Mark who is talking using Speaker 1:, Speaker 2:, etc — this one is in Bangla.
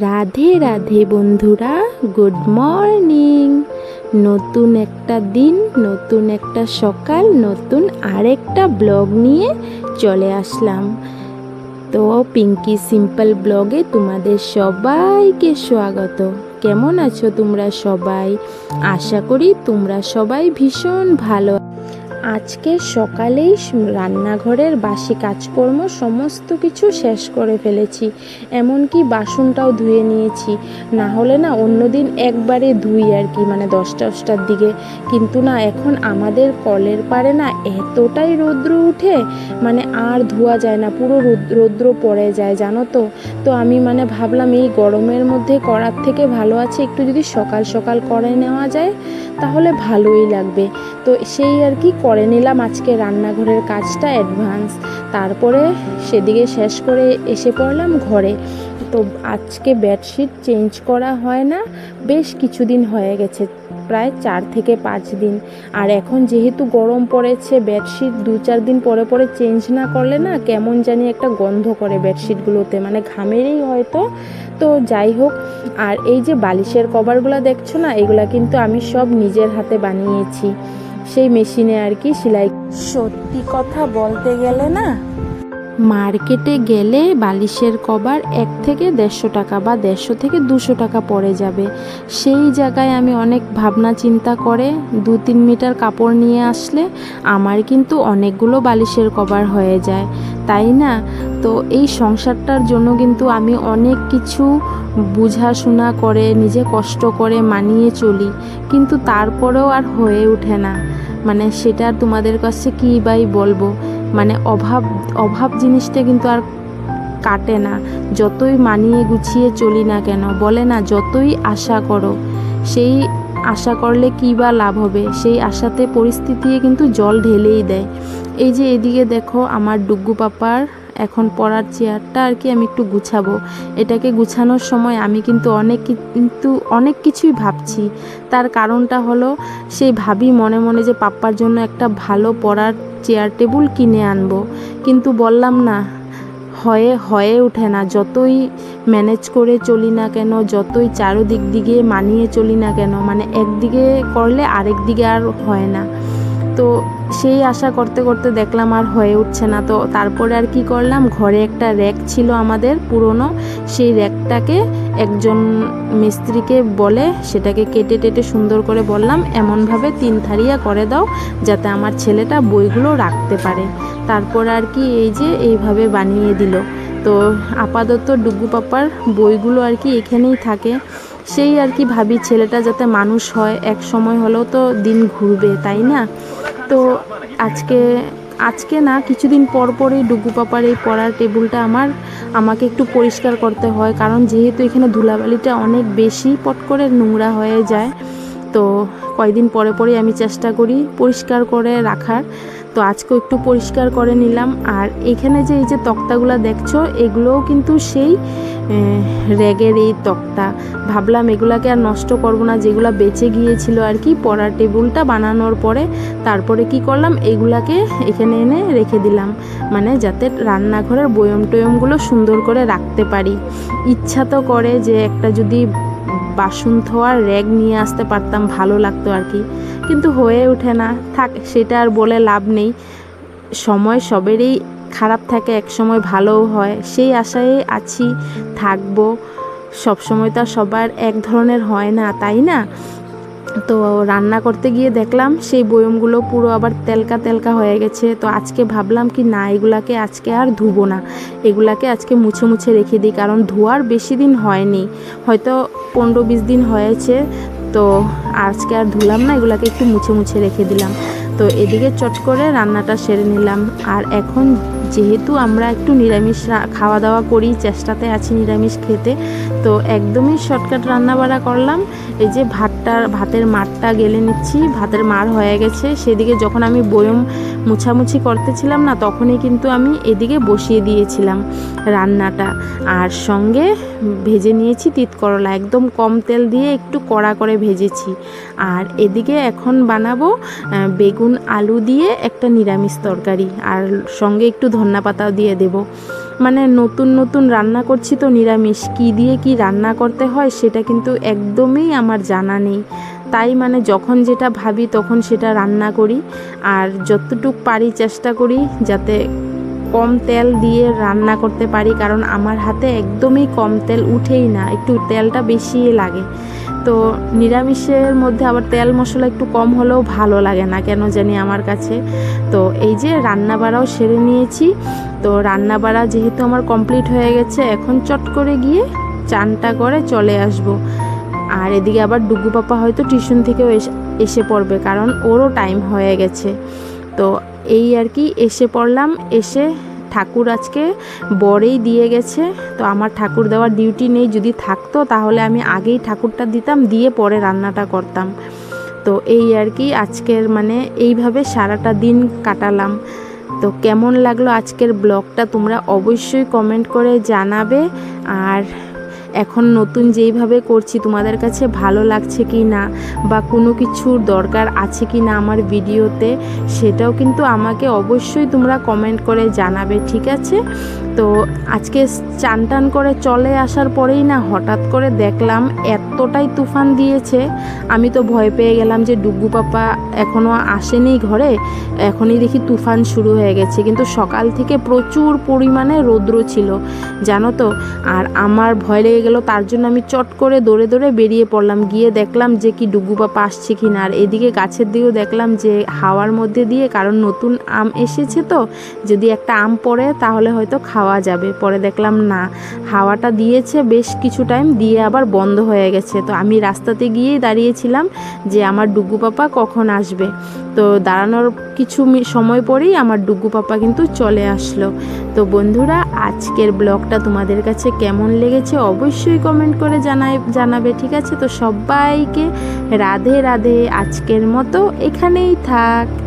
Speaker 1: রাধে রাধে বন্ধুরা গুড মর্নিং নতুন একটা দিন, নতুন একটা সকাল, নতুন আরেকটা ব্লগ নিয়ে চলে আসলাম। তো পিঙ্কি সিম্পল ব্লগে তোমাদের সবাইকে স্বাগত। কেমন আছো তোমরা সবাই? আশা করি তোমরা সবাই ভীষণ ভালো আজকে সকালেই রান্নাঘরের বাসি কাজকর্ম সমস্ত কিছু শেষ করে ফেলেছি। এমনকি বাসনটাও ধুয়ে নিয়েছি। না হলে না অন্যদিন একবারে ধুই আর কি মানে দশটা দশটার দিকে। কিন্তু না, এখন আমাদের কলের পারে না এতটাই রৌদ্র উঠে মানে আর ধোয়া যায় না, পুরো রৌদ- রৌদ্র পড়ে যায়, জানো তো? তো আমি মানে ভাবলাম এই গরমের মধ্যে করার থেকে ভালো আছে, একটু যদি সকাল সকাল করে নেওয়া যায়, তাহলে ভালোই লাগবে। তো সেই আর কি করে নিলাম আজকে রান্নাঘরের কাজটা অ্যাডভান্স তারপরে সেদিকে শেষ করে এসে পড়লাম ঘরে। তো আজকে বেডশিট চেঞ্জ করা হয় না, বেশ কিছুদিন হয়ে গেছে, প্রায় চার থেকে পাঁচ দিন। আর এখন যেহেতু গরম পড়েছে বেডশিট দু চার দিন পরে পরে চেঞ্জ না করলে না কেমন জানি একটা গন্ধ করে বেডশিটগুলোতে মানে ঘামেরই হয়তো। তো যাই হোক, আর এই যে বালিশের কভারগুলো দেখছ না, এগুলা কিন্তু আমি সব নিজের হাতে বানিয়েছি। সেই মেশিনে আর কি সেলাই। সত্যি কথা বলতে গেলে না মার্কেটে গেলে বালিশের কভার এক থেকে দেড়শো টাকা বা দেড়শো থেকে দুশো টাকা পড়ে যাবে। সেই জায়গায় আমি অনেক ভাবনা চিন্তা করে দু তিন মিটার কাপড় নিয়ে আসলে আমার কিন্তু অনেকগুলো বালিশের কভার হয়ে যায়। তাই না? তো এই সংসারটার জন্য কিন্তু আমি অনেক কিছু বুঝাশোনা করে নিজে কষ্ট করে মানিয়ে চলি। কিন্তু তারপরেও আর হয়ে ওঠে না। মানে সেটা আর তোমাদের কাছে কী বাই বলব? মানে অভাব অভাব জিনিসটা কিন্তু আর কাটে না। যতই মানিয়ে গুছিয়ে চলি না কেন, বলে না, যতই আশা করো, সেই আশা করলে কী বা লাভ হবে? সেই আশাতে পরিস্থিতি কিন্তু জল ঢেলেই দেয়। এই যে এদিকে দেখো, আমার ডুগ্গু পাপার এখন পড়ার চেয়ারটা আর কি আমি একটু গুছাবো। এটাকে গুছানোর সময় আমি কিন্তু অনেক কিন্তু অনেক কিছুই ভাবছি। তার কারণটা হলো, সেই ভাবি মনে মনে যে পাপ্পার জন্য একটা ভালো পড়ার চেয়ার টেবিল কিনে আনব। কিন্তু বললাম না, হয়ে হয়ে ওঠে না। যতই ম্যানেজ করে চলি না কেন, যতই চারোদিক দিকে মানিয়ে চলি না কেন মানে একদিকে করলে আরেক দিকে আর হয় না। তো সেই আশা করতে করতে দেখলাম আর হয়ে উঠছে না। তো তারপরে আর কি করলাম? ঘরে একটা র্যাক ছিল আমাদের পুরনো, সেই র্যাকটাকে একজন মিস্ত্রিকে বলে, সেটাকে কেটে টেটে সুন্দর করে বললাম, এমনভাবে তিন থারিয়া করে দাও যাতে আমার ছেলেটা বইগুলো রাখতে পারে। তারপর আর কি এই যে এইভাবে বানিয়ে দিল। তো আপাতত ডুগু পাপার বইগুলো আর কি এখানেই থাকে। সেই আর কি ভাবি ছেলেটা যাতে মানুষ হয়, এক সময় হলেও তো দিন ঘুরবে, তাই না? তো আজকে আজকে না কিছুদিন পর পরই ডুগু পাপার এই পড়ার টেবিলটা আমার, আমাকে একটু পরিষ্কার করতে হয়। কারণ যেহেতু এখানে ধুলাবালিটা অনেক বেশি পট করে নোংরা হয়ে যায়, তো কয়দিন পরে পরে আমি চেষ্টা করি পরিষ্কার করে রাখার। তো আজকেও একটু পরিষ্কার করে নিলাম। আর এখানে যে এই যে তক্তাগুলো দেখছ, এগুলোও কিন্তু সেই র্যাগের এই তক্তা। ভাবলাম এগুলাকে আর নষ্ট করব না, যেগুলো বেঁচে গিয়েছিল আর কি, পড়ার টেবিলটা বানানোর পরে তারপরে কি করলাম, এগুলাকে এখানে এনে রেখে দিলাম। মানে যাতে রান্নাঘরের বয়ম টয়মগুলো সুন্দর করে রাখতে পারি। ইচ্ছা তো করে যে একটা যদি বাসন ধোয়ার র্যাগ নিয়ে আসতে পারতাম, ভালো লাগতো আর কি। কিন্তু হয়ে ওঠে না। থাক, সেটা আর বলে লাভ নেই। সময় সবেরই খারাপ থাকে এক সময় ভালোও হয়। সেই আশায় আছি, থাকব। সবসময় তো সবার এক ধরনের হয় না, তাই না? তো রান্না করতে গিয়ে দেখলাম সেই বয়মগুলো পুরো আবার তেলকা তেলকা হয়ে গেছে। তো আজকে ভাবলাম কি না, এগুলাকে আজকে আর ধুবো না। এগুলাকে আজকে মুছে মুছে রেখে দিই, কারণ ধোয়ার বেশি দিন হয়নি। হয়তো পনেরো বিশ দিন হয়েছে, তো আজকে আর ধুলাম না, এগুলাকে একটু মুছে মুছে রেখে দিলাম। তো এদিকে চট করে রান্নাটা সেরে নিলাম। আর এখন যেহেতু আমরা একটু নিরামিষ খাওয়া দাওয়া করি, চেষ্টাতে আছি নিরামিষ খেতে, তো একদমই শর্টকাট রান্না বাড়া করলাম। এই যে ভাতটা, ভাতের মারটা গেলে নিচ্ছি, ভাতের মার হয়ে গেছে। সেদিকে যখন আমি বয়ম মুছামুছি করতেছিলাম না, তখনই কিন্তু আমি এদিকে বসিয়ে দিয়েছিলাম রান্নাটা। আর সঙ্গে ভেজে নিয়েছি তিত করলা একদম কম তেল দিয়ে একটু কড়া করে ভেজেছি। আর এদিকে এখন বানাবো বেগুন, আলু দিয়ে একটা নিরামিষ তরকারি। আর সঙ্গে একটু ধন্যা পাতাও দিয়ে দেবো। মানে নতুন নতুন রান্না করছি তো নিরামিষ। কী দিয়ে কি রান্না করতে হয় সেটা কিন্তু একদমই আমার জানা নেই। তাই মানে যখন যেটা ভাবি তখন সেটা রান্না করি। আর যতটুক পারি চেষ্টা করি যাতে কম তেল দিয়ে রান্না করতে পারি। কারণ আমার হাতে একদমই কম তেল উঠেই না, একটু তেলটা বেশি লাগে। তো নিরামিষের মধ্যে আবার তেল মশলা একটু কম হলেও ভালো লাগে না, কেন জানি আমার কাছে। তো এই যে রান্না বাড়াও সেরে নিয়েছি। তো রান্না বাড়া যেহেতু আমার কমপ্লিট হয়ে গেছে, এখন চট করে গিয়ে চানটা করে চলে আসব। আর এদিকে আবার ডুগু পাপা হয়তো টিউশন থেকেও এসে পড়বে, কারণ ওরও টাইম হয়ে গেছে। তো এই আর কি, এসে পড়লাম, এসে ঠাকুর আজকে বরেই দিয়ে গেছে, তো আমার ঠাকুর দেওয়ার ডিউটি নেই, যদি থাকতো তাহলে আমি আগেই ঠাকুরটা দিতাম, দিয়ে পরে রান্নাটা করতাম। তো এই আর কি আজকের মানে এইভাবে সারাটা দিন কাটালাম। তো কেমন লাগল আজকের ব্লগটা তোমরা অবশ্যই কমেন্ট করে জানাবে। আর এখন নতুন যেইভাবে করছি, তোমাদের কাছে ভালো লাগছে কি না বা কোনো কিছুর দরকার আছে কি না আমার ভিডিওতে, সেটাও কিন্তু আমাকে অবশ্যই তোমরা কমেন্ট করে জানাবে, ঠিক আছে? তো আজকে চান টান করে চলে আসার পরেই না হঠাৎ করে দেখলাম এতটাই তুফান দিয়েছে। আমি তো ভয় পেয়ে গেলাম যে ডুগু পাপা এখনও আসেনি ঘরে। এখনই দেখি তুফান শুরু হয়ে গেছে। কিন্তু সকাল থেকে প্রচুর পরিমাণে রৌদ্র ছিল, জানো তো? আর আমার ভয় লেগে গেল, তার জন্য আমি চট করে দৌড়ে দৌড়ে বেরিয়ে পড়লাম। গিয়ে দেখলাম যে কি ডুগু পাপা আসছে কি না আর এদিকে গাছের দিকেও দেখলাম যে হাওয়ার মধ্যে দিয়ে কারণ নতুন আম এসেছে তো? যদি একটা আম পড়ে তাহলে হয়তো খাওয়া যাবে। পরে দেখলাম, না, হাওয়াটা দিয়েছে বেশ কিছু টাইম দিয়ে আবার বন্ধ হয়ে গেছে। তো আমি রাস্তাতে গিয়েই দাঁড়িয়েছিলাম যে, আমার ডুগু পাপা কখন আসবে? তো দাঁড়ানোর কিছু সময় পরেই আমার ডুগু পাপা কিন্তু চলে আসলো। তো বন্ধুরা, আজকের ব্লগটা তোমাদের কাছে কেমন লেগেছে অবশ্যই কমেন্ট করে জানাই, জানাবে, ঠিক আছে? তো সবাইকে রাধে রাধে, আজকের মতো এখানেই থাক।